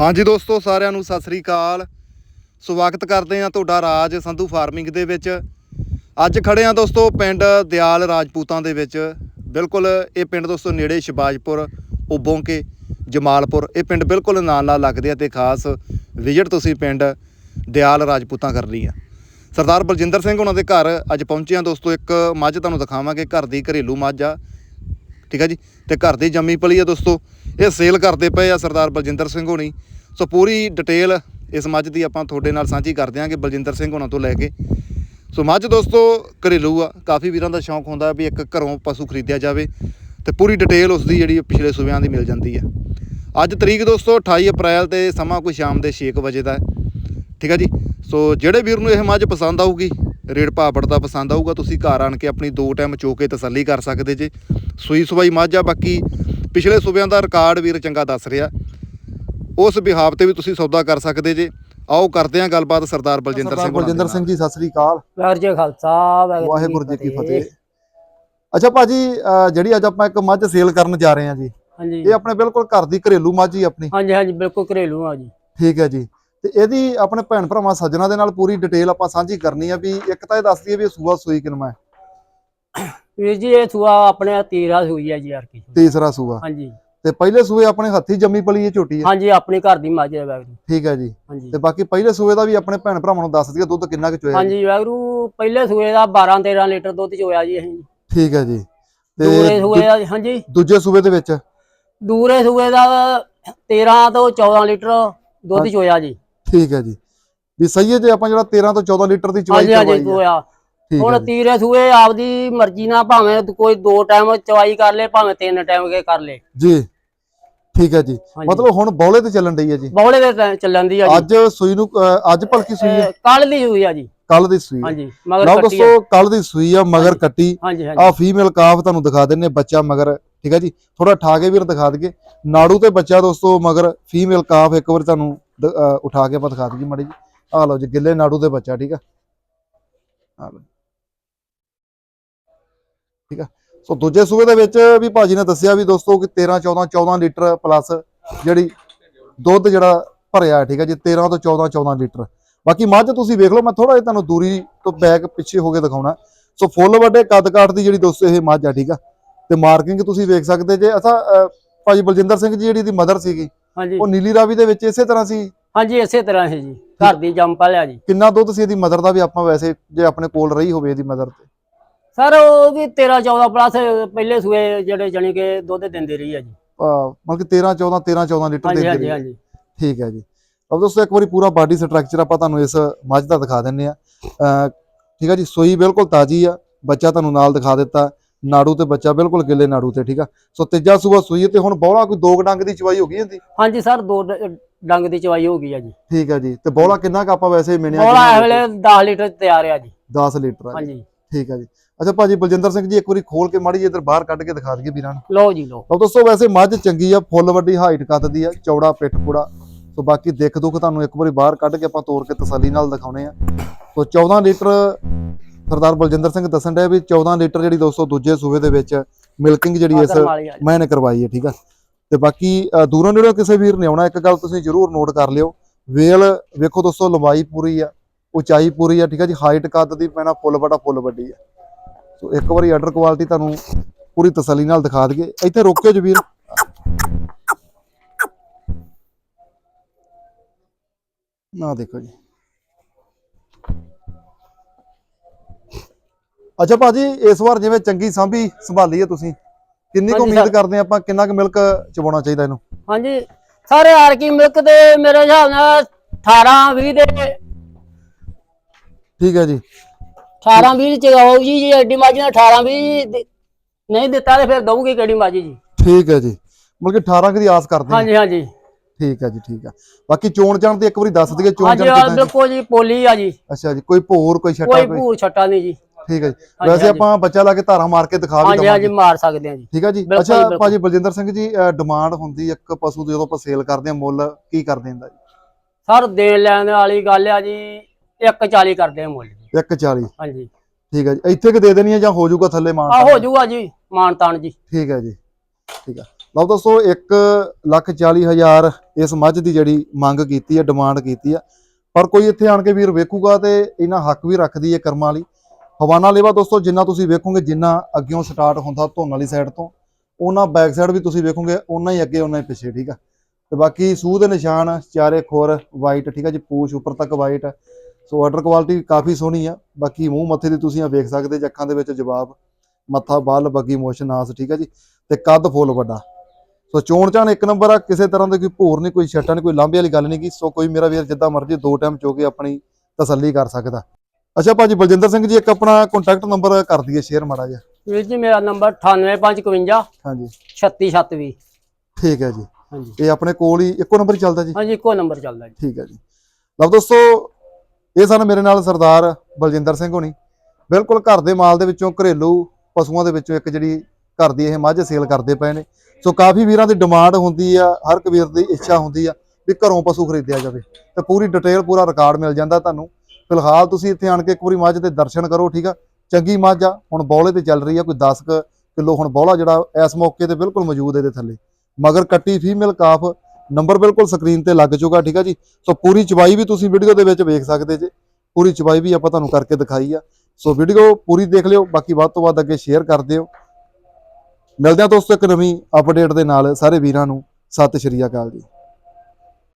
ਹਾਂਜੀ ਦੋਸਤੋ, ਸਾਰਿਆਂ ਨੂੰ ਸਤਿ ਸ੍ਰੀ ਅਕਾਲ। ਸਵਾਗਤ ਕਰਦੇ ਹਾਂ ਤੁਹਾਡਾ ਰਾਜ ਸੰਧੂ ਫਾਰਮਿੰਗ ਦੇ ਵਿੱਚ। ਅੱਜ ਖੜੇ ਹਾਂ ਦੋਸਤੋ, ਪਿੰਡ ਦਿਆਲ ਰਾਜਪੂਤਾਂ ਦੇ ਵਿੱਚ। ਬਿਲਕੁਲ ਇਹ ਪਿੰਡ ਦੋਸਤੋ ਨੇੜੇ ਸ਼ਿਬਾਜਪੁਰ ਉਬੋਂਕੇ ਜਮਾਲਪੁਰ। ਇਹ ਪਿੰਡ ਬਿਲਕੁਲ ਨਾਲ ਨਾਲ ਲੱਗਦੇ ਆ ਤੇ ਖਾਸ ਵਿਜ਼ਿਟ ਤੁਸੀਂ ਪਿੰਡ ਦਿਆਲ ਰਾਜਪੂਤਾਂ ਕਰਨੀ ਆ। ਸਰਦਾਰ ਬਲਜਿੰਦਰ ਸਿੰਘ ਉਹਨਾਂ ਦੇ ਘਰ ਅੱਜ ਪਹੁੰਚੇ ਹਾਂ ਦੋਸਤੋ, ਇੱਕ ਮੱਝ ਤੁਹਾਨੂੰ ਦਿਖਾਵਾਂਗੇ। ਘਰ ਦੀ ਘਰੇਲੂ ਮੱਝ ਆ। ਠੀਕ ਹੈ ਜੀ? ਤੇ ਘਰ ਦੀ ਜੰਮੀ ਪਲੀ ਆ ਦੋਸਤੋ, ਇਹ ਸੇਲ ਕਰਦੇ ਪਏ ਆ ਸਰਦਾਰ ਬਲਜਿੰਦਰ ਸਿੰਘ ਹੋਣੀ। ਸੋ ਪੂਰੀ ਡਿਟੇਲ ਇਸ ਮੱਝ ਦੀ ਆਪਾਂ ਤੁਹਾਡੇ ਨਾਲ ਸਾਂਝੀ ਕਰ ਦਿਆਂਗੇ ਬਲਜਿੰਦਰ ਸਿੰਘ ਹੋਣਾ ਤੋਂ ਲੈ ਕੇ। ਸੋ ਮੱਝ ਦੋਸਤੋ, ਘਰੇਲੂ ਆ, ਕਾਫੀ ਵੀਰਾਂ ਦਾ ਸ਼ੌਂਕ ਹੁੰਦਾ ਵੀ ਇੱਕ ਘਰੋਂ ਪਸ਼ੂ ਖਰੀਦਿਆ ਜਾਵੇ ਤੇ ਪੂਰੀ ਡਿਟੇਲ ਉਸ ਦੀ ਜਿਹੜੀ ਪਿਛਲੇ ਸੂਬਿਆਂ ਦੀ ਮਿਲ ਜਾਂਦੀ ਆ। ਅੱਜ ਤਰੀਕ ਦੋਸਤੋ 28 ਅਪ੍ਰੈਲ ਤੇ ਸਮਾਂ ਕੋਈ ਸ਼ਾਮ ਦੇ 6 ਵਜੇ ਦਾ ਹੈ। ਠੀਕ ਹੈ ਜੀ? ਸੋ ਜਿਹੜੇ ਵੀਰ ਨੂੰ ਇਹ ਮੱਝ ਪਸੰਦ ਆਊਗੀ ਰੇਡ ਭਾਪੜ ਦਾ ਪਸੰਦ ਆਊਗਾ, ਤੁਸੀਂ ਘਰ ਆਣ ਕੇ ਆਪਣੀ ਦੋ ਟਾਈਮ ਚੋ ਕੇ ਤਸੱਲੀ ਕਰ ਸਕਦੇ ਜੇ। ਸੂਈ ਸਵਾਈ ਮੱਝ ਆ ਬਾਕੀ ਪਿਛਲੇ ਸੂਬਿਆਂ ਦਾ ਰਿਕਾਰਡ ਵੀਰ ਚੰਗਾ ਦੱਸ ਰਿਹਾ। ਉਸ ਬਿਹਾਵ ਤੇ ਵੀ ਤੁਸੀਂ ਸੌਦਾ ਕਰ ਸਕਦੇ ਜੇ। ਆਓ ਕਰਦੇ ਹਾਂ ਗੱਲਬਾਤ ਸਰਦਾਰ ਬਲਜਿੰਦਰ ਸਿੰਘ ਬਲਜਿੰਦਰ। ਸਿੰਘ ਜੀ ਸਤਿ ਸ੍ਰੀ ਅਕਾਲ। ਵਾਹਿਗੁਰੂ ਜੀ ਕਾ ਖਾਲਸਾ ਵਾਹਿਗੁਰੂ ਜੀ ਕੀ ਫਤਿਹ। ਅੱਛਾ ਭਾਜੀ ਜਿਹੜੀ ਅੱਜ ਆਪਾਂ ਇੱਕ ਮੱਝ ਸੇਲ ਕਰਨ ਜਾ ਰਹੇ ਹਾਂ ਜੀ ਹਾਂਜੀ। ਇਹ ਆਪਣੇ ਬਿਲਕੁਲ ਘਰ ਦੀ ਘਰੇਲੂ ਮੱਝ ਹੀ ਆਪਣੀ। ਹਾਂਜੀ ਹਾਂਜੀ ਬਿਲਕੁਲ ਘਰੇਲੂ ਆ ਜੀ। ਠੀਕ ਹੈ ਜੀ। ਤੇ ਇਹਦੀ ਆਪਣੇ ਭੈਣ ਭਰਾਵਾਂ ਸੱਜਣਾ ਦੇ ਨਾਲ ਪੂਰੀ ਡਿਟੇਲ ਆਪਾਂ ਸਾਂਝੀ ਕਰਨੀ ਆ ਵੀ ਇੱਕ ਤਾਂ ਇਹ ਦੱਸ ਦਈਏ ਵੀ ਇਹ ਸੂਆ ਸੂਈ ਕਿਨਮਾ ਹੈ। ਵੀਰ ਜੀ ਇਹ ਸੂਆ ਆਪਣੇ ਤੀਰਾ ਸੂਈ ਹੈ ਜੀ ਯਾਰ ਕੀ ਤੀਸਰਾ ਸੂਆ। ਹਾਂਜੀ। ਤੇ ਪਹਿਲੇ ਸੂਏ ਆਪਣੇ ਹੱਥੀ ਜੰਮੀ ਪਲੀ ਇਹ ਝੋਟੀ ਹੈ ਹਾਂਜੀ ਆਪਣੀ ਘਰ ਦੀ ਮੱਝ ਹੈ ਠੀਕ ਹੈ ਜੀ। ਹਾਂਜੀ। ਤੇ ਬਾਕੀ ਪਹਿਲੇ ਸੂਏ ਦਾ ਵੀ ਆਪਣੇ ਭੈਣ ਭਰਾਵਾਂ ਨੂੰ ਦੱਸ ਦਈਏ ਦੁੱਧ ਕਿੰਨਾ ਕੁ ਚੋਇਆ ਜੀ। ਹਾਂਜੀ ਵਾਹਿਗੁਰੂ ਪਹਿਲੇ ਸੂਏ ਦਾ 12 13 ਲੀਟਰ ਦੁੱਧ ਚੋਇਆ ਜੀ ਅਸੀਂ। ਠੀਕ ਹੈ ਜੀ। ਦੂਰੇ ਤੇ ਸੂਏ ਦਾ ਹਾਂਜੀ। ਦੂਜੇ ਸੂਏ ਦੇ ਵਿੱਚ? ਦੂਰੇ ਸੂਏ ਦਾ 13 ਤੋਂ 14 ਲੀਟਰ ਦੁੱਧ। ਚੋਇਆ ਜੀ। ਠੀਕ ਹੈ ਜੀ। ਵੀ ਸਹੀ ਹੈ ਜੇ ਆਪਾਂ ਜਿਹੜਾ 13 ਤੋਂ 14 ਲੀਟਰ ਦੀ ਚਵਾਈ ਹਾਂਜੀ ਹਾਂਜੀ ਕਰਵਾਈ ਹੈ ਚੋਇਆ। ਹੁਣ। ਤੀਰੇ ਸੂਏ ਆਪਦੀ ਮਰਜ਼ੀ ਨਾਲ ਭਾਵੇਂ ਕੋਈ ਦੋ ਟਾਈਮ ਚਵਾਈ ਕਰ ਲੇ ਭਾਵੇਂ ਤਿੰਨ ਟਾਈਮ ਕੇ ਕਰ ਲੇ। ਜੀ ਠੀਕ ਹੈ ਜੀ। ਮਤਲਬ ਹੁਣ ਬੌਲੇ ਤੇ ਚੱਲਣ ਡਈ ਹੈ ਜੀ। ਬੌਲੇ ਟਾਈਮ ਚੱਲਣ ਦੀ ਜੀ। ਅੱਜ ਸੂਈ ਨੂੰ ਅੱਜ ਭਲਕੀ ਸੂਈ ਹੈ ਕੱਲ ਦੀ ਹੋਈ ਆ ਜੀ। ਕੱਲ ਦੀ ਸੂਈ ਹੈ ਹਾਂਜੀ ਮਗਰ ਕੱਟੀ ਆ। ਦੋਸਤੋ ਕੱਲ ਦੀ ਸੂਈ ਆ ਮਗਰ ਕੱਟੀ। ਆ ਫੀਮੇਲ ਕਾਫ ਤੁਹਾਨੂੰ ਦਿਖਾ ਦਿੰਨੇ ਬੱਚਾ ਮਗਰ। ਠੀਕ ਹੈ ਜੀ? ਥੋੜਾ ਠਾ ਕੇ ਵੀਰ ਦਿਖਾ ਦਈਏ। ਨਾੜੂ ਤੇ ਬੱਚਾ ਦੋਸਤੋ ਮਗਰ ਫੀਮੇਲ ਕਾਫ ਇੱਕ ਵਾਰ ਤੁਹਾਨੂੰ ਉਠਾ ਕੇ ਆਪਾਂ ਦਿਖਾ ਦਈਏ ਮਾੜੀ ਜੀ ਆ ਲਓ ਜੀ ਗਿੱਲੇ ਨਾੜੂ ਤੇ ਬੱਚਾ ਠੀਕ ਆ? ਆ ਲਓ ਠੀਕ ਆ? ਸੋ ਦੂਜੇ ਸੂਬੇ ਦੇ ਵਿੱਚ ਵੀ ਭਾਜੀ ਨੇ ਦੱਸਿਆ ਵੀ ਦੋਸਤੋ ਕਿ 13 14 14 ਲੀਟਰ ਪਲੱਸ ਜਿਹੜੀ ਦੁੱਧ ਜਿਹੜਾ ਭਰਿਆ ਹੈ, ਠੀਕ ਹੈ ਜੀ 13 ਤੋਂ 14 14 ਲੀਟਰ। ਬਾਕੀ ਮੱਝ ਤੁਸੀਂ ਵੇਖ ਲਓ ਮੈਂ ਥੋੜਾ ਜਿਹਾ ਤੁਹਾਨੂੰ ਦੂਰੀ ਤੋਂ ਬੈਕ ਪਿੱਛੇ ਹੋ ਕੇ ਦਿਖਾਉਣਾ। ਸੋ ਫੁੱਲ ਵੱਡੇ ਕੱਦ ਕਾਠ ਦੀ ਜਿਹੜੀ ਦੋਸਤੋ ਇਹ ਮੱਝ ਆ ਠੀਕ ਆ? ਤੇ ਮਾਰਕਿੰਗ ਤੁਸੀਂ ਵੇਖ ਸਕਦੇ ਜੇ ਅਸਾਂ ਭਾਜੀ ਬਲਜਿੰਦਰ ਸਿੰਘ ਜੀ ਜਿਹੜੀ ਦੀ ਮਦਰ ਸੀਗੀ ਉਹ ਨੀਲੀ ਰਾਵੀ ਦੇ ਵਿੱਚ ਇਸੇ ਤਰ੍ਹਾਂ ਸੀ? ਹਾਂਜੀ ਇਸੇ ਤਰ੍ਹਾਂ ਹੈ ਜੀ। ਘਰ ਦੀ ਜੰਮ ਪਾਲਿਆ ਜੀ। ਕਿੰਨਾ ਦੁੱਧ ਸੀ ਇਹਦੀ ਮਦਰ ਦਾ ਵੀ ਆਪਾਂ ਵੈਸੇ ਜੇ ਆਪਣੇ ਕੋਲ ਰਹੀ ਹੋਵੇ ਇਹਦੀ ਮਦਰ ਤੇ? ਸਰ ਉਹ ਵੀ 13 14 ਪਲੱਸ ਪਹਿਲੇ ਸੂਏ ਜਿਹੜੇ ਜਾਣੀ ਕਿ ਦੁੱਧ ਦਿੰਦੇ ਰਹੀ ਆ ਜੀ। ਮਤਲਬ ਕਿ 13 14 13 14 ਲੀਟਰ ਦੇ ਹਾਂਜੀ ਹਾਂਜੀ। ਠੀਕ ਹੈ ਜੀ। ਅਬ ਦੋਸਤੋ ਇੱਕ ਵਾਰੀ ਪੂਰਾ ਬਾਡੀ ਸਟਰਕਚਰ ਆਪਾਂ ਤੁਹਾਨੂੰ ਇਸ ਮੱਝ ਦਾ ਦਿਖਾ ਦਿੰਨੇ ਆ ਠੀਕ ਹੈ ਜੀ ਸੋਈ ਬਿਲਕੁਲ ਤਾਜੀ ਆ। ਬੱਚਾ ਤੁਹਾਨੂੰ ਨਾਲ ਦਿਖਾ ਦਿੱਤਾ। ਨਾੜੂ ਤੇ ਬੱਚਾ ਬਿਲਕੁਲ ਗਿੱਲੇ ਨਾੜੂ ਤੇ ਠੀਕ ਆ। ਸੋ ਤੀਜਾ ਸੂਆ ਸੂਈ ਤੇ ਹੁਣ ਬੌਲਾ ਕੋਈ ਦੋ ਡੰਗ ਦੀ ਚਵਾਈ ਹੋ ਗਈ ਇਹਦੀ? ਹਾਂਜੀ ਸਰ ਦੋ ਡੰਗ ਦੀ ਚਵਾਈ ਹੋ ਗਈ ਆ ਜੀ। ਠੀਕ ਹੈ ਜੀ ਤੇ ਬੌਲਾ ਕਿੰਨਾ ਕੁ ਆਪਾਂ ਵੈਸੇ ਮਿਣਿਆ ਬੋਲਾ ਵੇਲੇ 10 ਲੀਟਰ ਤਿਆਰ ਆ ਜੀ। 10 ਲੀਟਰ ਆ। ਹਾਂਜੀ। ਠੀਕ ਹੈ ਜੀ। ਅੱਛਾ ਭਾਜੀ ਬਲਜਿੰਦਰ ਸਿੰਘ ਜੀ ਇੱਕ ਵਾਰੀ ਖੋਲ ਕੇ ਮਾੜੀ ਜਿਹੀ ਇੱਧਰ ਬਾਹਰ ਕੱਢ ਕੇ ਦਿਖਾ ਦਈਏ ਵੀਰਾਂ ਨੂੰ। ਲਓ ਜੀ ਲਓ। ਲਓ ਦੋਸਤੋ ਵੈਸੇ ਮੱਝ ਚੰਗੀ ਆ ਫੁੱਲ ਵੱਡੀ ਹਾਈਟ ਕੱਦ ਦੀ ਆ ਚੌੜਾ ਪਿੱਠ ਪੂੜਾ। ਸੋ ਬਾਕੀ ਦੇਖ ਦੁੱਖ ਤੁਹਾਨੂੰ ਇੱਕ ਵਾਰੀ ਬਾਹਰ ਕੱਢ ਕੇ ਆਪਾਂ ਤੋੜ ਕੇ ਤਸੱਲੀ ਨਾਲ ਦਿਖਾਉਣੇ ਆ। ਸੋ 14 ਲੀਟਰ ਸਰਦਾਰ ਬਲਜਿੰਦਰ ਸਿੰਘ ਦੱਸਣ ਡਿਆ ਵੀ 14 ਲੀਟਰ ਜਿਹੜੀ ਦੋਸਤੋ ਦੂਜੇ ਸੂਬੇ ਦੇ ਵਿੱਚ ਮਿਲਕਿੰਗ ਜਿਹੜੀ ਇਸ ਜੀ। ਮੈਂ ਨੇ ਕਰਵਾਈ ਹੈ ਠੀਕ ਆ। ਤੇ ਬਾਕੀ ਦੂਰੋਂ ਨੇੜੋਂ ਕਿਸੇ ਵੀਰ ਨੇ ਆਉਣਾ ਇੱਕ ਗੱਲ ਤੁਸੀਂ ਜ਼ਰੂਰ ਨੋਟ ਕਰ ਲਿਓ। ਵੇਲ ਵੇਖੋ ਦੋਸਤੋ ਲੰਬਾਈ ਪੂਰੀ ਆ ਉਚਾਈ ਪੂਰੀ ਆ ਠੀਕ ਆ ਜੀ ਹਾਈਟ ਕੱਦ ਦੀ ਪੈਣਾ ਫੁੱਲ ਬੜਾ ਫੁੱਲ ਵੱਡੀ ਆ। ਸੋ ਇੱਕ ਵਾਰੀ ਆਰਡਰ ਕੁਆਲਿਟੀ ਤੁਹਾਨੂੰ ਪੂਰੀ ਤਸੱਲੀ ਨਾਲ ਦਿਖਾ ਦਈਏ। ਇੱਥੇ ਰੋਕਿਓ ਜੀ ਵੀਰ ਨਾ ਦੇਖੋ ਜੀ। ਅੱਛਾ ਭਾਜੀ ਇਸ ਵਾਰ ਜਿਵੇਂ ਚੰਗੀ ਸਾਂਭੀ ਸੰਭਾਲੀ ਹੈ ਤੁਸੀਂ। ਕਿੰਨੀ ਕੁ ਉਮੀਦ। ਕਰਦੇ ਆਪਾਂ ਕਿੰਨਾ ਕੁ ਮਿਲਕ ਚਵਾਉਣਾ ਚਾਹੀਦਾ ਇਹਨੂੰ? ਹਾਂਜੀ ਸਾਰੇ ਆਰ ਕੀ ਮਿਲਕ ਦੇ ਮੇਰੇ ਹਿਸਾਬ ਨਾਲ 18 20 ਦੇ ਠੀਕ ਹੈ ਜੀ। 18 20 ਚ ਆਉ ਜੀ ਜੀ ਐਡੀ ਮਾਜੀ ਨਾਲ 18 20 ਨਹੀਂ ਦਿੱਤਾ ਤੇ ਫਿਰ ਦਊਗੀ ਕਿਹੜੀ ਮਾਜੀ ਜੀ। ਠੀਕ ਹੈ ਜੀ। ਮਤਲਬ ਕਿ 18 ਕੁ ਦੀ ਆਸ ਕਰਦੇ ਹਾਂ ਹਾਂਜੀ ਹਾਂਜੀ। ਠੀਕ ਹੈ ਜੀ ਠੀਕ ਹੈ। ਬਾਕੀ ਚੋਣ ਜਾਣ ਤੇ ਇੱਕ ਵਾਰੀ ਦੱਸ ਦਈਏ ਚੋਣ ਹਾਂਜੀ ਜਾਣ ਆ ਕਿਦਾਂ ਬਿਲਕੁਲ ਜੀ ਪੋਲੀ ਆ ਜੀ। ਅੱਛਾ ਜੀ ਕੋਈ ਭੋਰ ਕੋਈ ਛੱਟਾ ਕੋਈ ਕੋਈ? ਭੂਰ ਛੱਟਾ ਨਹੀਂ ਜੀ। ਠੀਕ ਹੈ ਜੀ। ਹਾਂਜੀ, ਵੈਸੇ ਹਾਂਜੀ। ਆਪਾਂ ਬੱਚਾ ਲਾ ਕੇ ਧਾਰਾ ਮਾਰ ਕੇ ਦਿਖਾ ਵੀ ਹਾਂਜੀ ਹਾਂਜੀ ਦਵਾਂਗੇ ਮਾਰ ਸਕਦੇ ਆ ਜੀ। ਠੀਕ ਹੈ ਜੀ। ਬਿਲਕੁਲ ਜੀ, ਅੱਛਾ ਬਿਲਕੁਲ। ਭਾਜੀ ਬਲਜਿੰਦਰ ਸਿੰਘ ਜੀ ਡਿਮਾਂਡ ਹੁੰਦੀ ਇੱਕ ਪਸ਼ੂ ਦੀ ਜਦੋਂ ਆਪਾਂ ਸੇਲ ਕਰਦੇ ਹਾਂ ਮੁੱਲ ਕੀ ਕਰ ਦਿੰਦਾ ਜੀ? ਸਰ ਦੇਣ ਲੈਣ ਵਾਲੀ ਗੱਲ ਆ ਜੀ 140 ਕਰਦੇ ਆ ਮੁੱਲ ਜੀ। 140 ਹਾਂਜੀ। ਠੀਕ ਹੈ ਜੀ। ਇੱਥੇ ਕਿ ਦੇ ਦੇਣੀ ਹੈ ਜਾਂ ਹੋ ਜਾਊਗਾ ਥੱਲੇ ਮਾਨ ਆ ਹੋ ਜਾਊਗਾ ਜੀ ਮਾਨ ਤਾਨ ਜੀ। ਠੀਕ ਹੈ ਜੀ। ਠੀਕ ਹੈ। ਲਓ ਦੋਸਤੋ 1 ਲੱਖ 40 ਹਜ਼ਾਰ ਇਸ ਮੱਝ ਦੀ ਜਿਹੜੀ ਮੰਗ ਕੀਤੀ ਹੈ ਡਿਮਾਂਡ ਕੀਤੀ ਆ ਪਰ ਕੋਈ ਇੱਥੇ ਆਣ ਕੇ ਵੀਰ ਵੇਖੂਗਾ ਤੇ ਇਹਨਾਂ ਹੱਕ ਵੀ ਰੱਖਦੀ ਹੈ ਕਰਮਾਂ ਵਾਲੀ ਹਵਾਨਾ ਲੇਵਾ ਦੋਸਤੋ ਜਿੰਨਾ ਤੁਸੀਂ ਵੇਖੋਗੇ ਜਿੰਨਾ ਅੱਗਿਓਂ ਸਟਾਰਟ ਹੁੰਦਾ ਧੁੰਨ ਵਾਲੀ ਸਾਈਡ ਤੋਂ ਉਹਨਾਂ ਬੈਕ ਸਾਈਡ ਵੀ ਤੁਸੀਂ ਵੇਖੋਗੇ ਉਹਨਾਂ ਹੀ ਅੱਗੇ ਉਹਨਾਂ ਹੀ ਪਿੱਛੇ ਠੀਕ ਆ ਤੇ ਬਾਕੀ ਸੂਹ ਦੇ ਨਿਸ਼ਾਨ ਚਾਰੇ ਖੋਰ ਵਾਈਟ ਠੀਕ ਆ ਜੀ ਪੂਛ ਉੱਪਰ ਤੱਕ ਵਾਈਟ ਸੋ ਆਰਡਰ ਕੁਆਲਿਟੀ ਕਾਫੀ ਸੋਹਣੀ ਆ। ਬਾਕੀ ਮੂੰਹ ਮੱਥੇ ਦੀ ਤੁਸੀਂ ਆ ਵੇਖ ਸਕਦੇ ਜੇ ਅੱਖਾਂ ਦੇ ਵਿੱਚ ਜਵਾਬ ਮੱਥਾ ਬੱਲ ਬੱਗੀ ਮੋਸ਼ਨ ਆਸ ਠੀਕ ਆ ਜੀ? ਤੇ ਕੱਦ ਫੁੱਲ ਵੱਡਾ। ਸੋ ਚੋਣ ਚਾਣ ਇੱਕ ਨੰਬਰ ਆ ਕਿਸੇ ਤਰ੍ਹਾਂ ਦੀ ਕੋਈ ਭੋਰ ਨਹੀਂ ਕੋਈ ਛੱਟਾ ਨਹੀਂ ਕੋਈ ਲਾਂਭੇ ਵਾਲੀ ਗੱਲ ਨਹੀਂ ਕੀ ਸੋ ਕੋਈ ਮੇਰਾ ਵੀਰ ਜਿੱਦਾਂ ਮਰਜ਼ੀ ਦੋ ਟਾਈਮ ਚੋ ਕੇ ਆਪਣੀ ਤਸੱਲੀ ਕਰ ਸਕਦਾ। ਅੱਛਾ ਭਾਜੀ ਬਲਜਿੰਦਰ ਸਿੰਘ ਜੀ ਇੱਕ ਆਪਣਾ ਕੰਟੈਕਟ ਨੰਬਰ ਕਰ ਦਈਏ ਸ਼ੇਅਰ ਮਾੜਾ ਜਿਹਾ। ਵੀਰ ਜੀ ਮੇਰਾ ਨੰਬਰ 98552 ਹਾਂਜੀ। 3636 ਠੀਕ ਹੈ ਜੀ। ਹਾਂਜੀ। ਇਹ ਆਪਣੇ ਕੋਲ ਹੀ ਇੱਕੋ ਨੰਬਰ ਚੱਲਦਾ ਜੀ? ਹਾਂਜੀ ਇੱਕੋ ਨੰਬਰ ਚੱਲਦਾ ਜੀ। ਠੀਕ ਹੈ ਜੀ। ਲਓ ਦੋਸਤੋ ਇਹ ਸਨ ਮੇਰੇ ਨਾਲ ਸਰਦਾਰ ਬਲਜਿੰਦਰ ਸਿੰਘ ਹੋਣੀ। ਬਿਲਕੁਲ ਘਰ ਦੇ ਮਾਲ ਦੇ ਵਿੱਚੋਂ ਘਰੇਲੂ ਪਸ਼ੂਆਂ ਦੇ ਵਿੱਚੋਂ ਇੱਕ ਜਿਹੜੀ ਘਰ ਦੀ ਇਹ ਮੱਝ ਸੇਲ ਕਰਦੇ ਪਏ ਨੇ। ਸੋ ਕਾਫੀ ਵੀਰਾਂ ਦੀ ਡਿਮਾਂਡ ਹੁੰਦੀ ਆ, ਹਰ ਇੱਕ ਵੀਰ ਦੀ ਇੱਛਾ ਹੁੰਦੀ ਆ ਵੀ ਘਰੋਂ ਪਸ਼ੂ ਖਰੀਦਿਆ ਜਾਵੇ। ਤੇ ਪੂਰੀ ਡਿਟੇਲ, ਪੂਰਾ ਰਿਕਾਰਡ ਮਿਲ ਜਾਂਦਾ ਤੁਹਾਨੂੰ। ਫਿਲਹਾਲ ਤੁਸੀਂ ਇੱਥੇ ਆਣ ਕੇ ਇੱਕ ਵਾਰੀ ਮੱਝ ਦੇ ਦਰਸ਼ਨ ਕਰੋ, ਠੀਕ ਆ? ਚੰਗੀ ਮੱਝ ਆ, ਹੁਣ ਬੌਲੇ ਤੇ ਚੱਲ ਰਹੀ ਆ, ਕੋਈ 10 ਕੁ ਕਿਲੋ ਹੁਣ ਬੌਲਾ ਜਿਹੜਾ ਇਸ ਮੌਕੇ ਤੇ ਬਿਲਕੁਲ ਮੌਜੂਦ ਇਹਦੇ ਥੱਲੇ। ਮਗਰ ਕੱਟੀ ਫੀਮੇਲ ਕਾਫ ਨੰਬਰ ਬਿਲਕੁਲ ਸਕਰੀਨ ਤੇ ਲੱਗ ਚੁੱਕਾ ਠੀਕ ਆ ਜੀ? ਸੋ ਪੂਰੀ ਚਵਾਈ ਵੀ ਤੁਸੀਂ ਵੀਡੀਓ ਦੇ ਵਿੱਚ ਵੇਖ ਸਕਦੇ ਜੇ। ਪੂਰੀ ਚਵਾਈ ਵੀ ਆਪਾਂ ਤੁਹਾਨੂੰ ਕਰਕੇ ਦਿਖਾਈ ਆ। ਸੋ ਵੀਡੀਓ ਪੂਰੀ ਦੇਖ ਲਿਓ, ਬਾਕੀ ਵੱਧ ਤੋਂ ਵੱਧ ਅੱਗੇ ਸ਼ੇਅਰ ਕਰ ਦਿਓ। ਮਿਲਦੇ ਹਾਂ ਦੋਸਤੋ ਇੱਕ ਨਵੀਂ ਅਪਡੇਟ ਦੇ ਨਾਲ। ਸਾਰੇ ਵੀਰਾਂ ਨੂੰ ਸਤਿ ਸ਼੍ਰੀ ਅਕਾਲ ਜੀ।